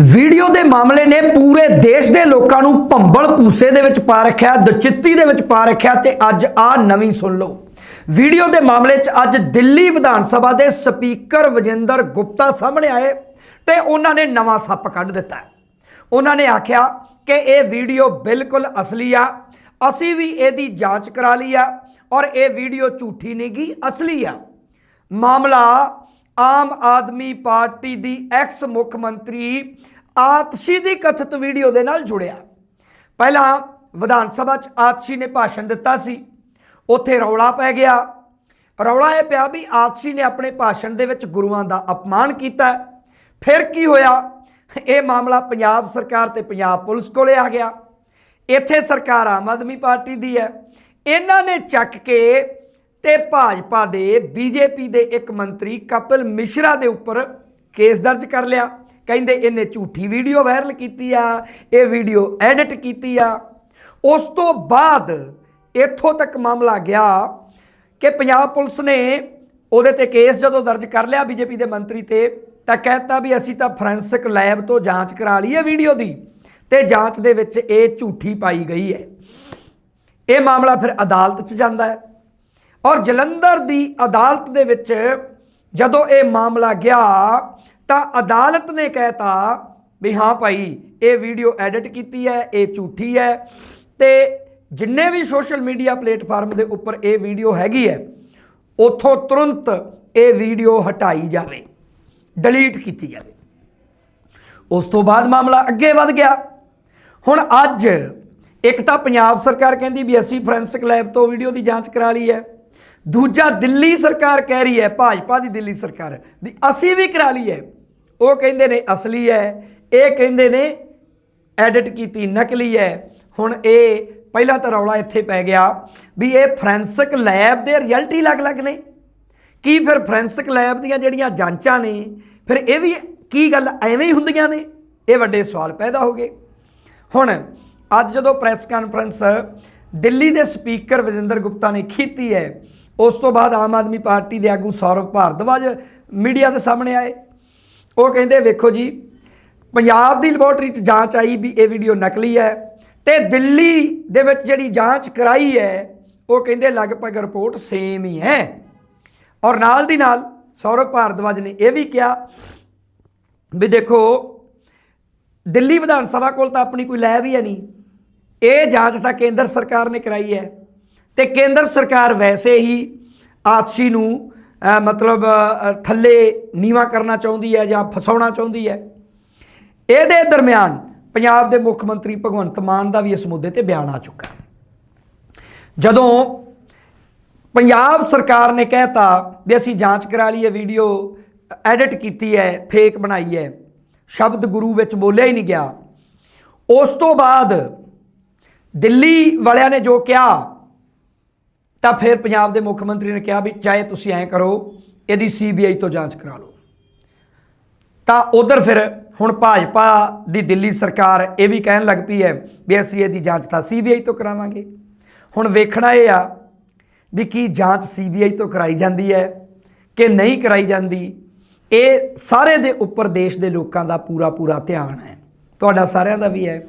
Video ਦੇ ਮਾਮਲੇ ਨੇ ਪੂਰੇ ਦੇਸ਼ ਦੇ ਲੋਕਾਂ ਨੂੰ ਭੰਬਲ ਪੂਸੇ ਦੇ ਵਿੱਚ ਪਾ ਰੱਖਿਆ, ਦੁਚਿੱਤੀ ਦੇ ਵਿੱਚ ਪਾ ਰੱਖਿਆ ਤੇ ਅੱਜ ਆ ਨਵੀਂ ਸੁਣ ਲਓ। ਵੀਡੀਓ ਦੇ ਮਾਮਲੇ 'ਚ ਅੱਜ ਦਿੱਲੀ ਵਿਧਾਨ ਸਭਾ ਦੇ ਸਪੀਕਰ ਵਜਿੰਦਰ ਗੁਪਤਾ ਸਾਹਮਣੇ ਆਏ ਤੇ ਉਹਨਾਂ ਨੇ ਨਵਾਂ ਸੱਪ ਕੱਢ ਦਿੱਤਾ। ਉਹਨਾਂ ਨੇ ਆਖਿਆ ਕਿ ਇਹ ਵੀਡੀਓ ਬਿਲਕੁਲ ਅਸਲੀ ਆ, ਅਸੀਂ ਵੀ ਇਹਦੀ ਜਾਂਚ ਕਰਾ ਲਈ ਆ ਔਰ ਇਹ ਵੀਡੀਓ ਝੂਠੀ ਨਹੀਂ ਅਸਲੀ ਆ। ਮਾਮਲਾ ਆਮ ਆਦਮੀ ਪਾਰਟੀ ਦੀ ਐਕਸ ਮੁੱਖ ਮੰਤਰੀ ਆਤਸ਼ੀ ਦੀ ਕਥਿਤ ਵੀਡੀਓ ਦੇ ਨਾਲ ਜੁੜਿਆ। ਪਹਿਲਾਂ ਵਿਧਾਨ ਸਭਾ 'ਚ ਆਤਸ਼ੀ ਨੇ ਭਾਸ਼ਣ ਦਿੱਤਾ ਸੀ। ਉੱਥੇ ਰੌਲਾ ਪੈ ਗਿਆ। ਰੌਲਾ ਇਹ ਪਿਆ ਵੀ ਆਤਸ਼ੀ ਨੇ ਆਪਣੇ ਭਾਸ਼ਣ ਦੇ ਵਿੱਚ ਗੁਰੂਆਂ ਦਾ ਅਪਮਾਨ ਕੀਤਾ। ਫਿਰ ਕੀ ਹੋਇਆ? ਇਹ ਮਾਮਲਾ ਪੰਜਾਬ ਸਰਕਾਰ ਤੇ ਪੰਜਾਬ ਪੁਲਿਸ ਕੋਲੇ ਆ ਗਿਆ। ਇੱਥੇ ਸਰਕਾਰ ਆਮ ਆਦਮੀ ਪਾਰਟੀ ਦੀ ਹੈ। ਇਹਨਾਂ ਨੇ ਚੱਕ ਕੇ ਤੇ ਭਾਜਪਾ ਦੇ, ਬੀਜੇਪੀ ਦੇ ਇੱਕ ਮੰਤਰੀ ਕਪਿਲ ਮਿਸ਼ਰਾ ਦੇ ਉੱਪਰ ਕੇਸ ਦਰਜ ਕਰ ਲਿਆ। ਕਹਿੰਦੇ ਇਹਨੇ ਝੂਠੀ ਵੀਡੀਓ ਵਾਇਰਲ ਕੀਤੀ ਆ, ਇਹ ਵੀਡੀਓ ਐਡਿਟ ਕੀਤੀ ਆ। ਉਸ ਤੋਂ ਬਾਅਦ ਇੱਥੋਂ ਤੱਕ ਮਾਮਲਾ ਗਿਆ ਕਿ ਪੰਜਾਬ ਪੁਲਿਸ ਨੇ ਉਹਦੇ ਤੇ ਕੇਸ ਜਦੋਂ ਦਰਜ ਕਰ ਲਿਆ ਬੀਜੇਪੀ ਦੇ ਮੰਤਰੀ ਤੇ, ਤਾਂ ਕਹਿਤਾ ਵੀ ਅਸੀਂ ਤਾਂ ਫੋਰੈਂਸਿਕ ਲੈਬ ਤੋਂ ਜਾਂਚ ਕਰਾ ਲਈ ਹੈ ਵੀਡੀਓ ਦੀ ਤੇ ਜਾਂਚ ਦੇ ਵਿੱਚ ਇਹ ਝੂਠੀ ਪਾਈ ਗਈ ਹੈ। ਇਹ ਮਾਮਲਾ ਫਿਰ ਅਦਾਲਤ 'ਚ ਜਾਂਦਾ ਹੈ। ਔਰ ਜਲੰਧਰ ਦੀ ਅਦਾਲਤ ਦੇ ਵਿੱਚ ਜਦੋਂ ਇਹ ਮਾਮਲਾ ਗਿਆ, ਤਾਂ ਅਦਾਲਤ ਨੇ ਕਹਿਤਾ ਵੀ ਹਾਂ ਭਾਈ, ਇਹ ਵੀਡੀਓ ਐਡਿਟ ਕੀਤੀ ਹੈ, ਇਹ ਝੂਠੀ ਹੈ ਤੇ ਜਿੰਨੇ ਵੀ ਸੋਸ਼ਲ ਮੀਡੀਆ ਪਲੇਟਫਾਰਮ ਦੇ ਉੱਪਰ ਇਹ ਵੀਡੀਓ ਹੈਗੀ ਹੈ, ਉਥੋਂ ਤੁਰੰਤ ਇਹ ਵੀਡੀਓ ਹਟਾਈ ਜਾਵੇ, ਡਿਲੀਟ ਕੀਤੀ ਜਾਵੇ। ਉਸ ਤੋਂ ਬਾਅਦ ਮਾਮਲਾ ਅੱਗੇ ਵਧ ਗਿਆ। ਹੁਣ ਅੱਜ ਇੱਕ ਤਾਂ ਪੰਜਾਬ ਸਰਕਾਰ ਕਹਿੰਦੀ ਵੀ ਅਸੀਂ ਫੋਰੈਂਸਿਕ ਲੈਬ ਤੋਂ ਵੀਡੀਓ ਦੀ ਜਾਂਚ ਕਰਾ ਲਈ ਹੈ। ਦੂਜਾ ਦਿੱਲੀ ਸਰਕਾਰ ਕਹਿ ਰਹੀ ਹੈ, ਭਾਜਪਾ ਦੀ ਦਿੱਲੀ ਸਰਕਾਰ, ਵੀ ਅਸੀਂ ਵੀ ਕਰਾ ਲਈ ਹੈ ਉਹ ਕਹਿੰਦੇ ਨੇ ਅਸਲੀ ਹੈ, ਇਹ ਕਹਿੰਦੇ ਨੇ ਐਡਿਟ ਕੀਤੀ, ਨਕਲੀ ਹੈ। ਹੁਣ ਇਹ ਪਹਿਲਾਂ ਤਾਂ ਰੌਲਾ ਇੱਥੇ ਪੈ ਗਿਆ ਵੀ ਇਹ ਫੋਰੈਂਸਿਕ ਲੈਬ ਦੇ ਰਿਜ਼ਲਟ ਹੀ ਅਲੱਗ-ਅਲੱਗ ਨੇ। ਕੀ ਫਿਰ ਫੋਰੈਂਸਿਕ ਲੈਬ ਦੀਆਂ ਜਿਹੜੀਆਂ ਜਾਂਚਾਂ ਨੇ, ਫਿਰ ਇਹ ਵੀ ਕੀ ਗੱਲ ਐਵੇਂ ਹੀ ਹੁੰਦੀਆਂ ਨੇ? ਇਹ ਵੱਡੇ ਸਵਾਲ ਪੈਦਾ ਹੋ ਗਏ। ਹੁਣ ਅੱਜ ਜਦੋਂ ਪ੍ਰੈਸ ਕਾਨਫਰੰਸ ਦਿੱਲੀ ਦੇ ਸਪੀਕਰ ਵਿਜੇਂਦਰ ਗੁਪਤਾ ਨੇ ਕੀਤੀ ਹੈ ਉਸ ਤੋਂ ਬਾਅਦ ਆਮ ਆਦਮੀ ਪਾਰਟੀ ਦੇ ਆਗੂ ਸੌਰਵ ਭਾਰਦਵਾਜ ਮੀਡੀਆ ਦੇ ਸਾਹਮਣੇ ਆਏ। ਉਹ ਕਹਿੰਦੇ, ਵੇਖੋ ਜੀ, ਪੰਜਾਬ ਦੀ ਲੈਬੋਰਟਰੀ 'ਚ ਜਾਂਚ ਆਈ ਵੀ ਇਹ ਵੀਡੀਓ ਨਕਲੀ ਹੈ ਤੇ ਦਿੱਲੀ ਦੇ ਵਿੱਚ ਜਿਹੜੀ ਜਾਂਚ ਕਰਾਈ ਹੈ, ਉਹ ਕਹਿੰਦੇ ਲਗਭਗ ਰਿਪੋਰਟ ਸੇਮ ਹੀ ਹੈ। ਔਰ ਨਾਲ ਦੀ ਨਾਲ ਸੌਰਵ ਭਾਰਦਵਾਜ ਨੇ ਇਹ ਵੀ ਕਿਹਾ ਵੀ ਦੇਖੋ, ਦਿੱਲੀ ਵਿਧਾਨ ਸਭਾ ਕੋਲ ਤਾਂ ਆਪਣੀ ਕੋਈ ਲੈਬ ਹੀ ਹੈ ਨਹੀਂ। ਇਹ ਜਾਂਚ ਤਾਂ ਕੇਂਦਰ ਸਰਕਾਰ ਨੇ ਕਰਾਈ ਹੈ। ਤੇ ਕੇਂਦਰ ਸਰਕਾਰ ਵੈਸੇ ਹੀ ਆਪਸੀ ਨੂੰ ਮਤਲਬ ਥੱਲੇ ਨੀਵਾ ਕਰਨਾ ਚਾਹੁੰਦੀ ਹੈ ਜਾਂ ਫਸਾਉਣਾ ਚਾਹੁੰਦੀ ਹੈ। ਇਹਦੇ ਦਰਮਿਆਨ ਪੰਜਾਬ ਦੇ ਮੁੱਖ ਮੰਤਰੀ ਭਗਵੰਤ ਮਾਨ ਦਾ ਵੀ ਇਸ ਮੁੱਦੇ ਤੇ ਬਿਆਨ ਆ ਚੁੱਕਾ ਜਦੋਂ ਪੰਜਾਬ ਸਰਕਾਰ ਨੇ ਕਹਿਤਾ ਵੀ ਅਸੀਂ ਜਾਂਚ ਕਰਾ ਲਈ ਹੈ ਵੀਡੀਓ ਐਡਿਟ ਕੀਤੀ ਹੈ, ਫੇਕ ਬਣਾਈ ਹੈ, ਸ਼ਬਦ ਗੁਰੂ ਵਿੱਚ ਬੋਲਿਆ ਹੀ ਨਹੀਂ ਗਿਆ। ਉਸ ਤੋਂ ਬਾਅਦ ਦਿੱਲੀ ਵਾਲਿਆਂ ਨੇ ਜੋ ਕਿਹਾ ਤਾਂ ਫਿਰ ਪੰਜਾਬ ਦੇ ਮੁੱਖ ਮੰਤਰੀ ਨੇ ਕਿਹਾ ਵੀ ਚਾਹੇ ਤੁਸੀਂ ਐਂ ਕਰੋ, ਇਹਦੀ ਸੀਬੀਆਈ ਤੋਂ ਜਾਂਚ ਕਰਾ ਲਓ। ਤਾਂ ਉਧਰ ਫਿਰ ਹੁਣ ਭਾਜਪਾ ਦੀ ਦਿੱਲੀ ਸਰਕਾਰ ਇਹ ਵੀ ਕਹਿਣ ਲੱਗ ਪਈ ਹੈ ਵੀ ਅਸੀਂ ਇਹਦੀ ਜਾਂਚ ਤਾਂ ਸੀਬੀਆਈ ਤੋਂ ਕਰਾਵਾਂਗੇ। ਹੁਣ ਵੇਖਣਾ ਇਹ ਆ ਵੀ ਕੀ ਜਾਂਚ ਸੀਬੀਆਈ ਤੋਂ ਕਰਾਈ ਜਾਂਦੀ ਹੈ ਕਿ ਨਹੀਂ ਕਰਾਈ ਜਾਂਦੀ, ਇਹ ਸਾਰੇ ਦੇ ਉੱਪਰ ਦੇਸ਼ ਦੇ ਲੋਕਾਂ ਦਾ ਪੂਰਾ ਪੂਰਾ ਧਿਆਨ ਹੈ। ਤੁਹਾਡਾ ਸਾਰਿਆਂ ਦਾ ਵੀ ਹੈ।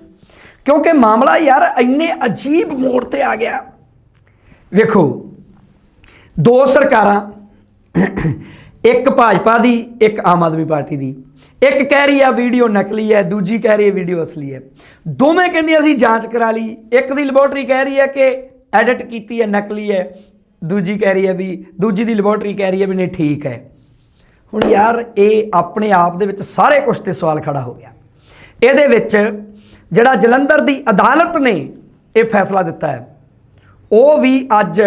ਕਿਉਂਕਿ ਮਾਮਲਾ ਯਾਰ ਇੰਨੇ ਅਜੀਬ ਮੋੜ ਤੇ ਆ ਗਿਆ। ਵੇਖੋ, ਦੋ ਸਰਕਾਰਾਂ, ਇੱਕ ਭਾਜਪਾ ਦੀ, ਇੱਕ ਆਮ ਆਦਮੀ ਪਾਰਟੀ ਦੀ। ਇੱਕ ਕਹਿ ਰਹੀ ਆ, ਵੀਡੀਓ ਨਕਲੀ ਹੈ, ਦੂਜੀ ਕਹਿ ਰਹੀ ਹੈ, ਵੀਡੀਓ ਅਸਲੀ ਹੈ। ਦੋਵੇਂ ਕਹਿੰਦੀਆਂ ਅਸੀਂ ਜਾਂਚ ਕਰਾ ਲਈ। ਇੱਕ ਦੀ ਲੈਬੋਰਟਰੀ ਕਹਿ ਰਹੀ ਹੈ ਕਿ ਐਡਿਟ ਕੀਤੀ ਹੈ, ਨਕਲੀ ਹੈ। ਦੂਜੀ ਕਹਿ ਰਹੀ ਹੈ ਵੀ, ਦੂਜੀ ਦੀ ਲੈਬੋਰਟਰੀ ਕਹਿ ਰਹੀ ਹੈ ਵੀ ਨਹੀਂ, ਠੀਕ ਹੈ। ਹੁਣ ਯਾਰ, ਇਹ ਆਪਣੇ ਆਪ ਦੇ ਵਿੱਚ ਸਾਰੇ ਕੁਝ ਤੇ ਸਵਾਲ ਖੜਾ ਹੋ ਗਿਆ। ਇਹਦੇ ਵਿੱਚ ਜਿਹੜਾ ਜਲੰਧਰ ਦੀ ਅਦਾਲਤ ਨੇ ਇਹ ਫੈਸਲਾ ਦਿੱਤਾ ਹੈ। ਉਹ ਵੀ ਅੱਜ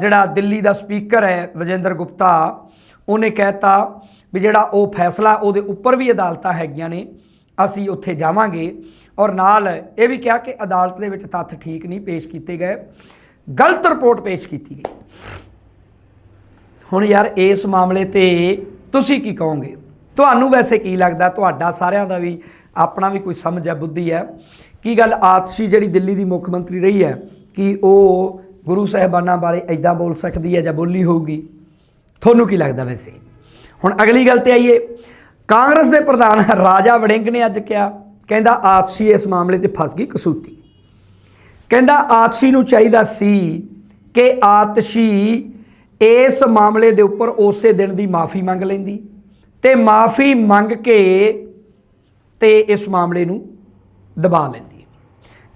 ਜਿਹੜਾ ਦਿੱਲੀ ਦਾ ਸਪੀਕਰ ਹੈ ਵਿਜੇਂਦਰ ਗੁਪਤਾ, ਉਹਨੇ ਕਹਿਤਾ ਵੀ ਜਿਹੜਾ ਉਹ ਫੈਸਲਾ ਉਹਦੇ ਉੱਪਰ ਵੀ ਅਦਾਲਤਾਂ ਹੈਗੀਆਂ ਨੇ, ਅਸੀਂ ਉੱਥੇ ਜਾਵਾਂਗੇ। ਔਰ ਨਾਲ ਇਹ ਵੀ ਕਿਹਾ ਕਿ ਅਦਾਲਤ ਦੇ ਵਿੱਚ ਤੱਥ ਠੀਕ ਨਹੀਂ ਪੇਸ਼ ਕੀਤੇ ਗਏ, ਗਲਤ ਰਿਪੋਰਟ ਪੇਸ਼ ਕੀਤੀ ਗਈ। ਹੁਣ ਯਾਰ ਇਸ ਮਾਮਲੇ ਤੇ ਤੁਸੀਂ ਕੀ ਕਹੋਗੇ? ਤੁਹਾਨੂੰ ਵੈਸੇ ਕੀ ਲੱਗਦਾ? ਤੁਹਾਡਾ ਸਾਰਿਆਂ ਦਾ ਵੀ ਆਪਣਾ ਵੀ ਕੋਈ ਸਮਝ ਹੈ ਬੁੱਧੀ ਹੈ। ਕੀ ਗੱਲ ਆਤਸ਼ੀ ਜਿਹੜੀ ਦਿੱਲੀ ਦੀ ਮੁੱਖ ਮੰਤਰੀ ਰਹੀ ਹੈ ਕਿ ਉਹ ਗੁਰੂ ਸਾਹਿਬਾਨਾਂ ਬਾਰੇ ਐਦਾਂ ਬੋਲ ਸਕਦੀ ਹੈ ਜਾਂ ਬੋਲੀ ਹੋਊਗੀ? ਤੁਹਾਨੂੰ ਕੀ ਲੱਗਦਾ ਵੈਸੇ? ਹੁਣ ਅਗਲੀ ਗੱਲ ਤੇ ਆਈਏ। ਕਾਂਗਰਸ ਦੇ ਪ੍ਰਧਾਨ ਰਾਜਾ ਵੜਿੰਗ ਨੇ ਅੱਜ ਕਿਹਾ, ਕਹਿੰਦਾ ਆਪਸੀ ਇਸ ਮਾਮਲੇ ਤੇ ਫਸ ਗਈ ਕਸੂਤੀ। ਕਹਿੰਦਾ ਆਪਸੀ ਨੂੰ ਚਾਹੀਦਾ ਸੀ ਕਿ ਆਤਸ਼ੀ ਇਸ ਮਾਮਲੇ ਦੇ ਉੱਪਰ ਉਸੇ ਦਿਨ ਦੀ ਮਾਫੀ ਮੰਗ ਲੈਂਦੀ ਤੇ ਮਾਫੀ ਮੰਗ ਕੇ ਤੇ ਇਸ ਮਾਮਲੇ ਨੂੰ ਦਬਾ ਲੈਂਦੀ।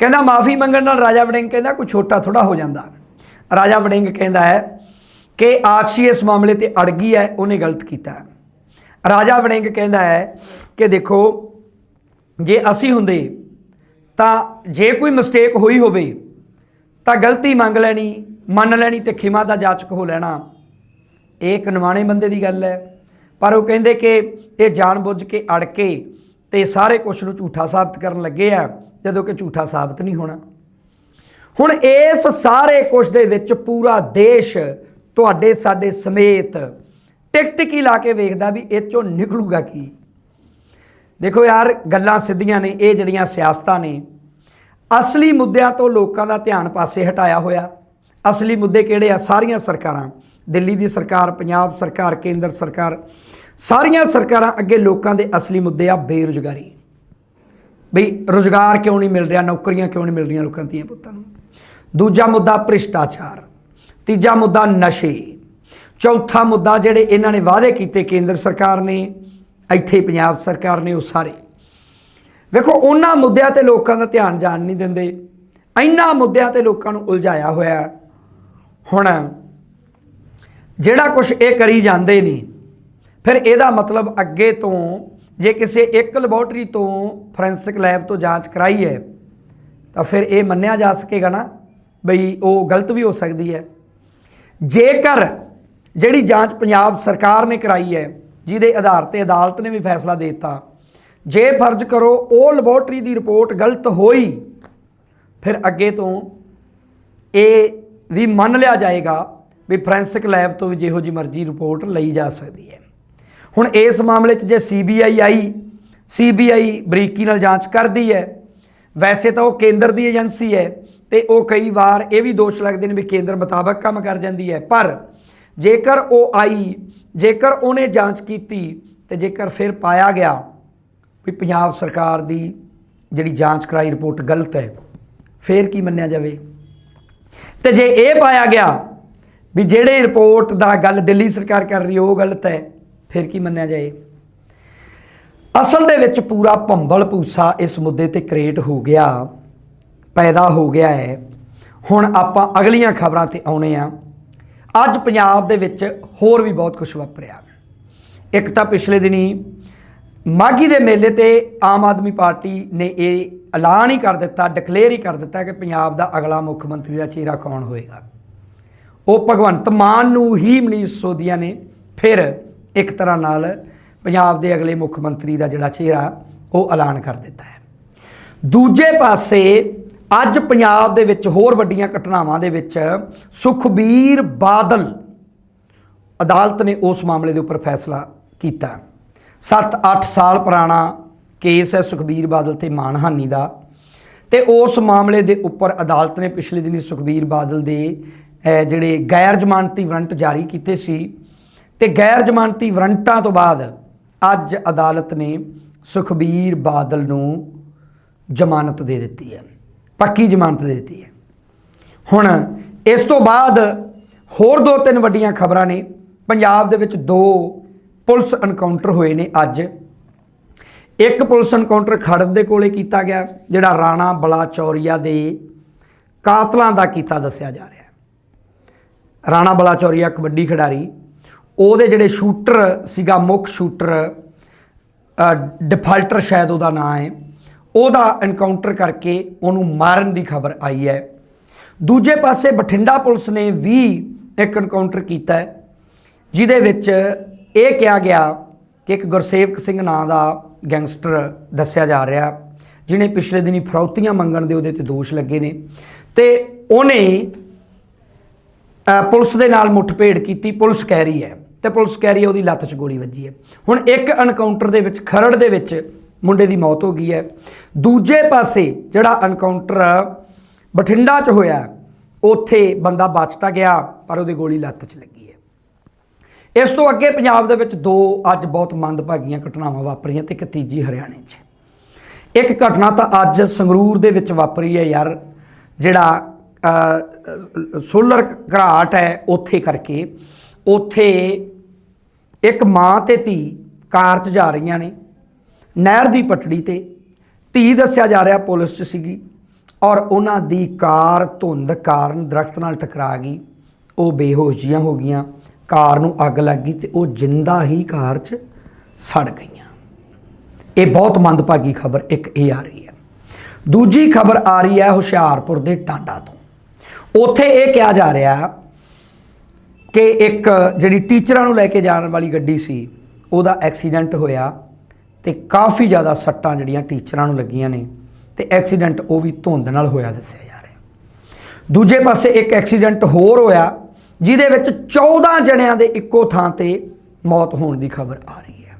ਕਹਿੰਦਾ ਮਾਫੀ ਮੰਗਣ ਨਾਲ ਰਾਜਾ ਵੜਿੰਗ ਕਹਿੰਦਾ ਕੋਈ ਛੋਟਾ ਥੋੜਾ ਹੋ ਜਾਂਦਾ। ਰਾਜਾ ਵੜਿੰਗ ਕਹਿੰਦਾ ਹੈ ਕਿ ਆਤਸ਼ੀ ਇਸ ਮਾਮਲੇ ਤੇ ਅੜ ਗਈ ਹੈ, ਉਹਨੇ ਗਲਤ ਕੀਤਾ ਰਾਜਾ ਵੜਿੰਗ ਕਹਿੰਦਾ ਹੈ ਕਿ ਦੇਖੋ, ਜੇ ਅਸੀਂ ਹੁੰਦੇ ਤਾਂ ਜੇ ਕੋਈ ਮਿਸਟੇਕ ਹੋਈ ਹੋਵੇ ਤਾਂ ਗਲਤੀ ਮੰਗ ਲੈਣੀ, ਮੰਨ ਲੈਣੀ ਤੇ ਖਿਮਾ ਦਾ ਜਾਚਕ ਹੋ ਲੈਣਾ। ਇਹ ਇੱਕ ਨਿਮਾਣੇ ਬੰਦੇ ਦੀ ਗੱਲ ਹੈ। ਪਰ ਉਹ ਕਹਿੰਦੇ ਕਿ ਇਹ ਜਾਣਬੁੱਝ ਕੇ ਅੜ ਕੇ ਤੇ ਸਾਰੇ ਕੁਝ ਨੂੰ ਝੂਠਾ ਸਾਬਤ ਕਰਨ ਲੱਗੇ ਆ। ਜਦੋਂ ਕਿ ਝੂਠਾ ਸਾਬਤ ਨਹੀਂ ਹੋਣਾ। ਹੁਣ ਇਸ ਸਾਰੇ ਕੁਝ ਦੇ ਵਿੱਚ ਪੂਰਾ ਦੇਸ਼ ਤੁਹਾਡੇ, ਸਾਡੇ ਸਮੇਤ ਟਿਕ ਟਿਕੀ ਲਾ ਕੇ ਵੇਖਦਾ ਵੀ ਇਹ ਚੋਂ ਨਿਕਲੂਗਾ ਕੀ? ਦੇਖੋ ਯਾਰ, ਗੱਲਾਂ ਸਿੱਧੀਆਂ ਨੇ, ਇਹ ਜਿਹੜੀਆਂ ਸਿਆਸਤਾਂ ਨੇ, ਅਸਲੀ ਮੁੱਦਿਆਂ ਤੋਂ ਲੋਕਾਂ ਦਾ ਧਿਆਨ ਪਾਸੇ ਹਟਾਇਆ ਹੋਇਆ। ਅਸਲੀ ਮੁੱਦੇ ਕਿਹੜੇ ਆ? ਸਾਰੀਆਂ ਸਰਕਾਰਾਂ, ਦਿੱਲੀ ਦੀ ਸਰਕਾਰ, ਪੰਜਾਬ ਸਰਕਾਰ, ਕੇਂਦਰ ਸਰਕਾਰ, ਸਾਰੀਆਂ ਸਰਕਾਰਾਂ ਅੱਗੇ ਲੋਕਾਂ ਦੇ ਅਸਲੀ ਮੁੱਦੇ ਆ ਬੇਰੁਜ਼ਗਾਰੀ। ਬਈ ਰੁਜ਼ਗਾਰ ਕਿਉਂ ਨਹੀਂ ਮਿਲ ਰਿਹਾ, ਨੌਕਰੀਆਂ ਕਿਉਂ ਨਹੀਂ ਮਿਲ ਰਹੀਆਂ ਲੋਕਾਂ ਦੀਆਂ ਪੁੱਤਾਂ ਨੂੰ? ਦੂਜਾ ਮੁੱਦਾ ਭ੍ਰਿਸ਼ਟਾਚਾਰ, ਤੀਜਾ ਮੁੱਦਾ ਨਸ਼ੇ, ਚੌਥਾ ਮੁੱਦਾ ਜਿਹੜੇ ਇਹਨਾਂ ਨੇ ਵਾਅਦੇ ਕੀਤੇ ਕੇਂਦਰ ਸਰਕਾਰ ਨੇ, ਇੱਥੇ ਪੰਜਾਬ ਸਰਕਾਰ ਨੇ ਉਹ ਸਾਰੇ। ਵੇਖੋ, ਉਹਨਾਂ ਮੁੱਦਿਆਂ ਤੇ ਲੋਕਾਂ ਦਾ ਧਿਆਨ ਜਾਣ ਨਹੀਂ ਦਿੰਦੇ। ਇੰਨਾ ਮੁੱਦਿਆਂ ਤੇ ਲੋਕਾਂ ਨੂੰ ਉਲਝਾਇਆ ਹੋਇਆ ਹੁਣ ਜਿਹੜਾ ਕੁਝ ਇਹ ਕਰੀ ਜਾਂਦੇ ਨੇ, ਫਿਰ ਇਹਦਾ ਮਤਲਬ ਅੱਗੇ ਤੋਂ ਜੇ ਕਿਸੇ ਇੱਕ ਲੈਬੋਰਟਰੀ ਤੋਂ ਫੋਰੈਂਸਿਕ ਲੈਬ ਤੋਂ ਜਾਂਚ ਕਰਾਈ ਹੈ, ਤਾਂ ਫਿਰ ਇਹ ਮੰਨਿਆ ਜਾ ਸਕੇਗਾ ਨਾ ਬਈ ਉਹ ਗਲਤ ਵੀ ਹੋ ਸਕਦੀ ਹੈ। ਜੇਕਰ ਜਿਹੜੀ ਜਾਂਚ ਪੰਜਾਬ ਸਰਕਾਰ ਨੇ ਕਰਾਈ ਹੈ, ਜਿਹਦੇ ਆਧਾਰ ਤੇ ਅਦਾਲਤ ਨੇ ਵੀ ਫੈਸਲਾ ਦੇ ਦਿੱਤਾ, ਜੇ ਫਰਜ਼ ਕਰੋ ਉਹ ਲੈਬੋਰਟਰੀ ਦੀ ਰਿਪੋਰਟ ਗਲਤ ਹੋਈ, ਫਿਰ ਅੱਗੇ ਤੋਂ ਇਹ ਵੀ ਮੰਨ ਲਿਆ ਜਾਏਗਾ ਵੀ ਫੋਰੈਂਸਿਕ ਲੈਬ ਤੋਂ ਵੀ ਜਿਹੋ ਜੀ ਮਰਜ਼ੀ ਰਿਪੋਰਟ ਲਈ ਜਾ ਸਕਦੀ ਹੈ। ਹੁਣ ਇਸ ਮਾਮਲੇ 'ਚ ਜੇ ਸੀਬੀਆਈ ਆਈ, ਸੀਬੀਆਈ ਬਰੀਕੀ ਨਾਲ ਜਾਂਚ ਕਰਦੀ ਹੈ। ਵੈਸੇ ਤਾਂ ਉਹ ਕੇਂਦਰ ਦੀ ਏਜੰਸੀ ਹੈ ਤੇ ਉਹ ਕਈ ਵਾਰ ਇਹ ਵੀ ਦੋਸ਼ ਲੱਗਦੇ ਨੇ ਵੀ ਕੇਂਦਰ ਮੁਤਾਬਕ ਕੰਮ ਕਰ ਜਾਂਦੀ ਹੈ। ਪਰ ਜੇਕਰ ਉਹ ਆਈ, ਜੇਕਰ ਉਹਨੇ ਜਾਂਚ ਕੀਤੀ ਤੇ ਜੇਕਰ ਫਿਰ ਪਾਇਆ ਗਿਆ ਵੀ ਪੰਜਾਬ ਸਰਕਾਰ ਦੀ ਜਿਹੜੀ ਜਾਂਚ ਕਰਾਈ ਰਿਪੋਰਟ ਗਲਤ ਹੈ, ਫਿਰ ਕੀ ਮੰਨਿਆ ਜਾਵੇ? ਤੇ ਜੇ ਇਹ ਪਾਇਆ ਗਿਆ ਵੀ ਜਿਹੜੇ ਰਿਪੋਰਟ ਦਾ ਗੱਲ ਦਿੱਲੀ ਸਰਕਾਰ ਕਰ ਰਹੀ ਹੈ, ਉਹ ਗਲਤ ਹੈ। ਫਿਰ ਕੀ ਮੰਨਿਆ ਜਾਏ? ਅਸਲ ਦੇ ਵਿੱਚ ਪੂਰਾ ਭੰਬਲ ਭੂਸਾ ਇਸ ਮੁੱਦੇ ਤੇ ਕ੍ਰੀਏਟ ਹੋ ਗਿਆ, ਪੈਦਾ ਹੋ ਗਿਆ ਹੈ। ਹੁਣ ਆਪਾਂ ਅਗਲੀਆਂ ਖਬਰਾਂ ਤੇ ਆਉਣੇ ਆ ਅੱਜ ਪੰਜਾਬ ਦੇ ਵਿੱਚ ਹੋਰ ਵੀ ਬਹੁਤ ਕੁਝ ਵਾਪਰਿਆ। ਇੱਕ ਤਾਂ ਪਿਛਲੇ ਦਿਨੀ ਮਾਗੀ ਦੇ ਮੇਲੇ ਤੇ ਆਮ ਆਦਮੀ ਪਾਰਟੀ ਨੇ ਇਹ ਐਲਾਨ ਹੀ ਕਰ ਦਿੱਤਾ ਡਿਕਲੇਅਰ ਹੀ ਕਰ ਦਿੱਤਾ ਕਿ ਪੰਜਾਬ ਦਾ ਅਗਲਾ ਮੁੱਖ ਮੰਤਰੀ ਦਾ ਚਿਹਰਾ ਕੌਣ ਹੋਏਗਾ। ਉਹ ਭਗਵੰਤ ਮਾਨ ਨੂੰ ਹੀ ਮਨੀਸ਼ ਸੋਦੀਆ ਨੇ, ਫਿਰ ਇੱਕ ਤਰ੍ਹਾਂ ਨਾਲ ਪੰਜਾਬ ਦੇ ਅਗਲੇ ਮੁੱਖ ਮੰਤਰੀ ਦਾ ਜਿਹੜਾ ਚਿਹਰਾ, ਉਹ ਐਲਾਨ ਕਰ ਦਿੱਤਾ ਹੈ। ਦੂਜੇ ਪਾਸੇ ਅੱਜ ਪੰਜਾਬ ਦੇ ਵਿੱਚ ਹੋਰ ਵੱਡੀਆਂ ਘਟਨਾਵਾਂ ਦੇ ਵਿੱਚ ਸੁਖਬੀਰ ਬਾਦਲ ਅਦਾਲਤ ਨੇ ਉਸ ਮਾਮਲੇ ਦੇ ਉੱਪਰ ਫੈਸਲਾ ਕੀਤਾ। 7-8 ਸਾਲ ਪੁਰਾਣਾ ਕੇਸ ਹੈ ਸੁਖਬੀਰ ਬਾਦਲ ਤੇ ਮਾਨਹਾਨੀ ਦਾ ਤੇ ਉਸ ਮਾਮਲੇ ਦੇ ਉੱਪਰ ਅਦਾਲਤ ਨੇ ਪਿਛਲੇ ਦਿਨੀ ਸੁਖਬੀਰ ਬਾਦਲ ਦੇ ਜਿਹੜੇ ਗੈਰ ਜ਼ਮਾਨਤੀ ਵਾਰੰਟ ਜਾਰੀ ਕੀਤੇ ਸੀ ਤੇ ਗੈਰ ਜ਼ਮਾਨਤੀ ਵਾਰੰਟਾਂ ਤੋਂ ਬਾਅਦ ਅੱਜ ਅਦਾਲਤ ਨੇ ਸੁਖਬੀਰ ਬਾਦਲ ਨੂੰ ਜ਼ਮਾਨਤ ਦੇ ਦਿੱਤੀ ਹੈ, ਪੱਕੀ ਜ਼ਮਾਨਤ ਦੇ ਦਿੱਤੀ ਹੈ। ਹੁਣ ਇਸ ਤੋਂ ਬਾਅਦ ਹੋਰ ਦੋ ਤਿੰਨ ਵੱਡੀਆਂ ਖਬਰਾਂ ਨੇ। ਪੰਜਾਬ ਦੇ ਵਿੱਚ ਦੋ ਪੁਲਿਸ ਐਨਕਾਊਂਟਰ ਹੋਏ ਨੇ ਅੱਜ। ਇੱਕ ਪੁਲਿਸ ਐਨਕਾਊਂਟਰ ਖੜਕ ਦੇ ਕੋਲੇ ਕੀਤਾ ਗਿਆ, ਜਿਹੜਾ ਰਾਣਾ ਬਲਾਚੌਰੀਆ ਦੇ ਕਾਤਲਾਂ ਦਾ ਕੀਤਾ ਦੱਸਿਆ ਜਾ ਰਿਹਾ ਹੈ। ਰਾਣਾ ਬਲਾਚੌਰੀਆ ਕਬੱਡੀ ਖਿਡਾਰੀ ਉਹਦੇ ਜਿਹੜੇ ਸ਼ੂਟਰ ਸੀਗਾ, ਮੁੱਖ ਸ਼ੂਟਰ ਡਿਫਾਲਟਰ ਸ਼ਾਇਦ ਉਹਦਾ ਨਾਂ ਹੈ, ਉਹਦਾ ਐਨਕਾਊਂਟਰ ਕਰਕੇ ਉਹਨੂੰ ਮਾਰਨ ਦੀ ਖਬਰ ਆਈ ਹੈ। ਦੂਜੇ ਪਾਸੇ ਬਠਿੰਡਾ ਪੁਲਿਸ ਨੇ ਵੀ ਇੱਕ ਐਨਕਾਊਂਟਰ ਕੀਤਾ ਜਿਹਦੇ ਵਿੱਚ ਇਹ ਕਿਹਾ ਗਿਆ ਕਿ ਇੱਕ ਗੁਰਸੇਵਕ ਸਿੰਘ ਨਾਂ ਦਾ ਗੈਂਗਸਟਰ ਦੱਸਿਆ ਜਾ ਰਿਹਾ, ਜਿਹਨੇ ਪਿਛਲੇ ਦਿਨੀ ਫਰੌਤੀਆਂ ਮੰਗਣ ਦੇ ਉਹਦੇ ਤੇ ਦੋਸ਼ ਲੱਗੇ ਨੇ ਤੇ ਉਹਨੇ ਪੁਲਿਸ ਦੇ ਨਾਲ ਮੁੱਠਭੇੜ ਕੀਤੀ, ਪੁਲਿਸ ਕਹਿ ਰਹੀ ਹੈ ਤੇ ਪੁਲਿਸ ਕਹਿ ਰਹੀ ਹੈ ਉਹਦੀ ਲੱਤ 'ਚ ਗੋਲੀ ਵੱਜੀ ਹੈ। ਹੁਣ ਇੱਕ ਐਨਕਾਊਂਟਰ ਦੇ ਵਿੱਚ, ਖਰੜ ਦੇ ਵਿੱਚ ਮੁੰਡੇ ਦੀ ਮੌਤ ਹੋ ਗਈ ਹੈ। ਦੂਜੇ ਪਾਸੇ ਜਿਹੜਾ ਐਨਕਾਊਂਟਰ ਬਠਿੰਡਾ 'ਚ ਹੋਇਆ, ਉੱਥੇ ਬੰਦਾ ਬਚਤਾ ਗਿਆ, ਪਰ ਉਹਦੀ ਗੋਲੀ ਲੱਤ 'ਚ ਲੱਗੀ ਹੈ। ਇਸ ਤੋਂ ਅੱਗੇ ਪੰਜਾਬ ਦੇ ਵਿੱਚ ਦੋ ਅੱਜ ਬਹੁਤ ਮੰਦਭਾਗੀਆਂ ਘਟਨਾਵਾਂ ਵਾਪਰੀਆਂ ਤੇ ਇੱਕ ਤੀਜੀ ਹਰਿਆਣੇ 'ਚ। ਇੱਕ ਘਟਨਾ ਤਾਂ ਅੱਜ ਸੰਗਰੂਰ ਦੇ ਵਿੱਚ ਵਾਪਰੀ ਹੈ ਯਾਰ, ਜਿਹੜਾ ਸੋਲਰ ਘਰਾਟ ਹੈ, ਉੱਥੇ ਕਰਕੇ। ਉੱਥੇ ਇੱਕ ਮਾਂ ਤੇ ਧੀ ਕਾਰ 'ਚ ਜਾ ਰਹੀਆਂ ਨੇ। ਨਹਿਰ ਦੀ ਪਟੜੀ ਤੇ ਧੀ ਦੱਸਿਆ ਜਾ ਰਿਹਾ ਪੁਲਿਸ 'ਚ ਸੀਗੀ ਔਰ ਉਹਨਾਂ ਦੀ ਕਾਰ ਧੁੰਦ ਕਾਰਨ ਦਰਖਤ ਨਾਲ ਟਕਰਾ ਗਈ। ਉਹ ਬੇਹੋਸ਼ ਜਿਹੀਆਂ ਹੋ ਗਈਆਂ। ਕਾਰ ਨੂੰ ਅੱਗ ਲੱਗ ਗਈ ਤੇ ਉਹ ਜਿੰਦਾ ਹੀ ਕਾਰ 'ਚ ਸੜ ਗਈਆਂ। ਇਹ ਬਹੁਤ ਮੰਦਭਾਗੀ ਖਬਰ ਇੱਕ ਇਹ ਆ ਰਹੀ ਹੈ। ਦੂਜੀ ਖਬਰ ਆ ਰਹੀ ਹੈ ਹੁਸ਼ਿਆਰਪੁਰ ਦੇ ਟਾਂਡਾ ਤੋਂ। ਉੱਥੇ ਇਹ ਕਿਹਾ ਜਾ ਰਿਹਾ ਕਿ ਇੱਕ ਜਿਹੜੀ ਟੀਚਰਾਂ ਨੂੰ ਲੈ ਕੇ ਜਾਣ ਵਾਲੀ ਗੱਡੀ ਸੀ, ਉਹਦਾ ਐਕਸੀਡੈਂਟ ਹੋਇਆ ਤੇ ਕਾਫੀ ਜ਼ਿਆਦਾ ਸੱਟਾਂ ਜਿਹੜੀਆਂ ਟੀਚਰਾਂ ਨੂੰ ਲੱਗੀਆਂ ਨੇ ਤੇ ਐਕਸੀਡੈਂਟ ਉਹ ਵੀ ਧੁੰਦ ਨਾਲ ਹੋਇਆ ਦੱਸਿਆ ਜਾ ਰਿਹਾ। ਦੂਜੇ ਪਾਸੇ ਇੱਕ ਐਕਸੀਡੈਂਟ ਹੋਰ ਹੋਇਆ, ਜਿਹਦੇ ਵਿੱਚ 14 ਜਣਿਆਂ ਦੇ ਇੱਕੋ ਥਾਂ ਤੇ ਮੌਤ ਹੋਣ ਦੀ ਖਬਰ ਆ ਰਹੀ ਹੈ।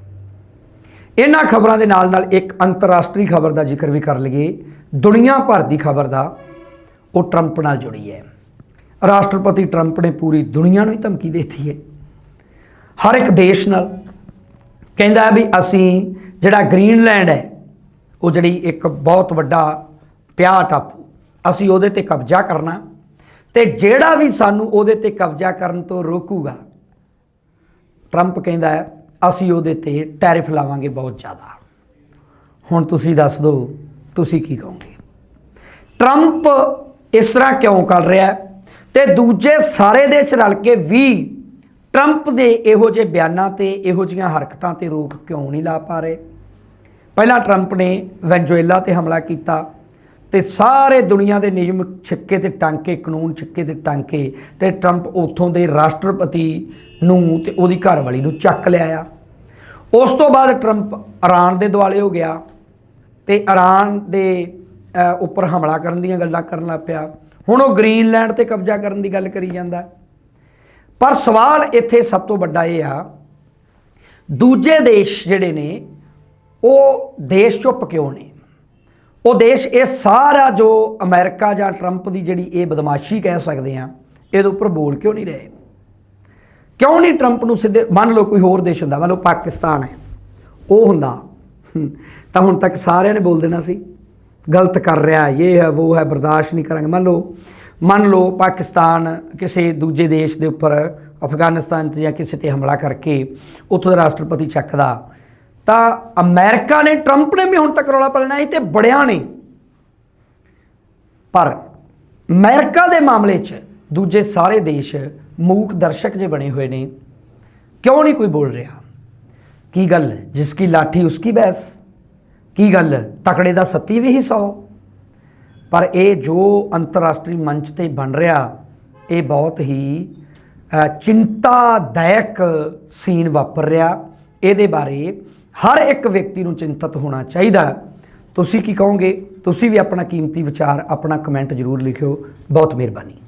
ਇਹਨਾਂ ਖਬਰਾਂ ਦੇ ਨਾਲ ਨਾਲ ਇੱਕ ਅੰਤਰਰਾਸ਼ਟਰੀ ਖਬਰ ਦਾ ਜ਼ਿਕਰ ਵੀ ਕਰ ਲਈਏ। ਦੁਨੀਆ ਭਰ ਦੀ ਖਬਰ ਦਾ ਉਹ ਟਰੰਪ ਨਾਲ ਜੁੜੀ ਹੈ। ਰਾਸ਼ਟਰਪਤੀ ਟਰੰਪ ਨੇ ਪੂਰੀ ਦੁਨੀਆ ਨੂੰ ਹੀ ਧਮਕੀ ਦੇ ਦਿੱਤੀ ਹੈ। ਹਰ ਇੱਕ ਦੇਸ਼ ਨਾਲ ਕਹਿੰਦਾ ਵੀ ਅਸੀਂ ਜਿਹੜਾ ਗ੍ਰੀਨਲੈਂਡ ਹੈ, ਉਹ ਜਿਹੜੀ ਇੱਕ ਬਹੁਤ ਵੱਡਾ ਪਿਆ ਟਾਪੂ, ਅਸੀਂ ਉਹਦੇ ਤੇ ਕਬਜ਼ਾ ਕਰਨਾ ਤੇ ਜਿਹੜਾ ਵੀ ਸਾਨੂੰ ਉਹਦੇ ਤੇ ਕਬਜ਼ਾ ਕਰਨ ਤੋਂ ਰੋਕੂਗਾ, ਟਰੰਪ ਕਹਿੰਦਾ ਹੈ, ਅਸੀਂ ਉਹਦੇ ਤੇ ਟੈਰਿਫ ਲਾਵਾਂਗੇ ਬਹੁਤ ਜ਼ਿਆਦਾ। ਹੁਣ ਤੁਸੀਂ ਦੱਸ ਦਿਓ, ਤੁਸੀਂ ਕੀ ਕਹੋਗੇ? ਟਰੰਪ ਇਸ ਤਰ੍ਹਾਂ ਕਿਉਂ ਕਰ ਰਿਹਾ ਹੈ? ਤੇ ਦੂਜੇ ਸਾਰੇ ਦੇਸ਼ ਰਲ ਕੇ ਵੀ ਟਰੰਪ ਦੇ ਇਹੋ ਜਿਹੇ ਬਿਆਨਾਂ ਤੇ ਇਹੋ ਜਿਹੀਆਂ ਹਰਕਤਾਂ ਤੇ ਰੋਕ ਕਿਉਂ ਨਹੀਂ ਲਾ ਪਾ ਰਹੇ? ਪਹਿਲਾਂ ਟਰੰਪ ਨੇ ਵੈਨਜ਼ੂਏਲਾ ਤੇ ਹਮਲਾ ਕੀਤਾ ਤੇ ਸਾਰੇ ਦੁਨੀਆ ਦੇ ਨਿਯਮ ਛਿੱਕੇ ਤੇ ਟਾਂਕੇ, ਕਾਨੂੰਨ ਛਿੱਕੇ ਤੇ ਟਾਂਕੇ ਤੇ ਟਰੰਪ ਉੱਥੋਂ ਦੇ ਰਾਸ਼ਟਰਪਤੀ ਨੂੰ ਤੇ ਉਹਦੀ ਘਰਵਾਲੀ ਨੂੰ ਚੱਕ ਲਿਆਇਆ ਉਸ ਤੋਂ ਬਾਅਦ ਟਰੰਪ ਇਰਾਨ ਦੇ ਦੁਆਲੇ ਹੋ ਗਿਆ ਤੇ ਇਰਾਨ ਦੇ ਉੱਪਰ ਹਮਲਾ ਕਰਨ ਦੀਆਂ ਗੱਲਾਂ ਕਰਨ ਲੱਗ ਪਿਆ। ਹੁਣ ਉਹ ਗ੍ਰੀਨਲੈਂਡ ਤੇ ਕਬਜ਼ਾ ਕਰਨ ਦੀ ਗੱਲ ਕਰੀ ਜਾਂਦਾ। ਪਰ ਸਵਾਲ ਇੱਥੇ ਸਭ ਤੋਂ ਵੱਡਾ ਇਹ ਆ, ਦੂਜੇ ਦੇਸ਼ ਜਿਹੜੇ ਨੇ, ਉਹ ਦੇਸ਼ ਚੁੱਪ ਕਿਉਂ ਨੇ? ਉਹ ਦੇਸ਼, ਇਹ ਸਾਰਾ ਜੋ ਅਮਰੀਕਾ ਜਾਂ ਟਰੰਪ ਦੀ ਜਿਹੜੀ ਇਹ ਬਦਮਾਸ਼ੀ ਕਹਿ ਸਕਦੇ ਆ ਇਹਦੇ ਉੱਪਰ ਬੋਲ ਕਿਉਂ ਨਹੀਂ ਰਹੇ? ਕਿਉਂ ਨਹੀਂ ਟਰੰਪ ਨੂੰ ਸਿੱਧੇ, ਮੰਨ ਲਓ ਕੋਈ ਹੋਰ ਦੇਸ਼ ਹੁੰਦਾ, ਮੰਨ ਲਓ ਪਾਕਿਸਤਾਨ ਹੈ, ਉਹ ਹੁੰਦਾ। ਤਾਂ ਹੁਣ ਤੱਕ ਸਾਰਿਆਂ ਨੇ ਬੋਲ ਦੇਣਾ ਸੀ। ਗਲਤ ਕਰ ਰਿਹਾ ਇਹ ਹੈ ਉਹ ਹੈ, ਬਰਦਾਸ਼ਤ ਨਹੀਂ ਕਰਾਂਗੇ। ਮੰਨ ਲਓ ਮੰਨ ਲਓ ਪਾਕਿਸਤਾਨ ਕਿਸੇ ਦੂਜੇ ਦੇਸ਼ ਦੇ ਉੱਪਰ ਅਫਗਾਨਿਸਤਾਨ ਤੇ ਜਾਂ ਕਿਸੇ ਤੇ ਹਮਲਾ ਕਰਕੇ ਉੱਥੋਂ ਦਾ ਰਾਸ਼ਟਰਪਤੀ ਚੱਕਦਾ, ਤਾਂ ਅਮਰੀਕਾ ਨੇ ਟਰੰਪ ਨੇ ਵੀ ਹੁਣ ਤੱਕ ਰੌਲਾ ਪਾਲਣਾ, ਇਹ ਤੇ ਬੜਿਆਂ ਨੇ। ਪਰ ਅਮਰੀਕਾ ਦੇ ਮਾਮਲੇ 'ਚ ਦੂਜੇ ਸਾਰੇ ਦੇਸ਼ ਮੂਕ ਦਰਸ਼ਕ ਜੇ ਬਣੇ ਹੋਏ ਨੇ, ਕਿਉਂ ਨਹੀਂ ਕੋਈ ਬੋਲ ਰਿਹਾ? ਕੀ ਗੱਲ, ਜਿਸ ਕੀ ਲਾਠੀ ਉਸ ਕੀ ਬੈਸ ਕੀ ਗੱਲ? ਤਕੜੇ ਦਾ ਸੱਤੀ ਵੀ ਹੀ। ਸੌ ਪਰ ਇਹ ਜੋ ਅੰਤਰਰਾਸ਼ਟਰੀ ਮੰਚ ਤੇ ਬਣ ਰਿਹਾ, ਇਹ ਬਹੁਤ ਹੀ ਚਿੰਤਾਦਾਇਕ ਸੀਨ ਵਾਪਰ ਰਿਹਾ। ਇਹਦੇ ਬਾਰੇ ਹਰ ਇੱਕ ਵਿਅਕਤੀ ਨੂੰ ਚਿੰਤਤ ਹੋਣਾ ਚਾਹੀਦਾ। ਤੁਸੀਂ ਕੀ ਕਹੋਗੇ? ਤੁਸੀਂ ਵੀ ਆਪਣਾ ਕੀਮਤੀ ਵਿਚਾਰ, ਆਪਣਾ ਕਮੈਂਟ ਜ਼ਰੂਰ ਲਿਖਿਓ। ਬਹੁਤ ਮਿਹਰਬਾਨੀ।